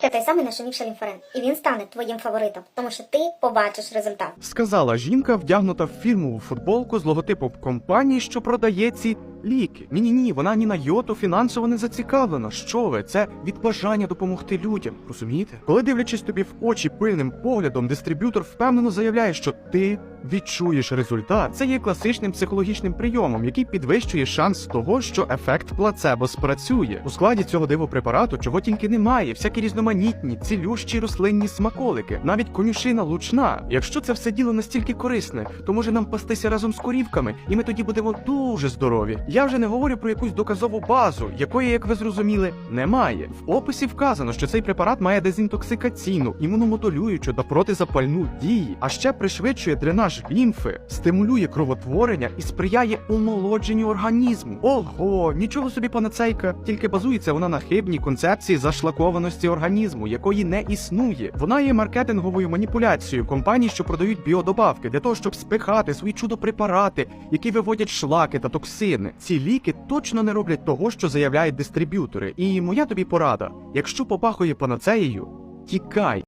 Це той самий нашумівший лімфорен, і він стане твоїм фаворитом, тому що ти побачиш результат. Сказала жінка, вдягнута в фірмову футболку з логотипом компанії, що продає ці ліки. Ні, ні, ні, вона ні на йоту фінансово не зацікавлена. Що ви? Це від бажання допомогти людям. Розумієте? Коли дивлячись тобі в очі пильним поглядом, дистриб'ютор впевнено заявляє, що ти відчуєш результат. Це є класичним психологічним прийомом, який підвищує шанс того, що ефект плацебо спрацює. У складі цього дивопрепарату чого тільки немає, всякі різноманітні, цілющі рослинні смаколики, навіть конюшина лучна. Якщо це все діло настільки корисне, то може нам пастися разом з корівками, і ми тоді будемо дуже здорові. Я вже не говорю про якусь доказову базу, якої, як ви зрозуміли, немає. В описі вказано, що цей препарат має дезінтоксикаційну, імуномодулюючу та протизапальну дії, а ще пришвидшує дренаж лімфи, стимулює кровотворення і сприяє омолодженню організму. Ого, нічого собі панацейка, тільки базується вона на хибній концепції зашлакованості організму, якої не існує. Вона є маркетинговою маніпуляцією компаній, що продають біодобавки для того, щоб спихати свої чудо-препарати, які виводять шлаки та токсини. Ці ліки точно не роблять того, що заявляють дистриб'ютори. І моя тобі порада: якщо попахує панацеєю, тікай.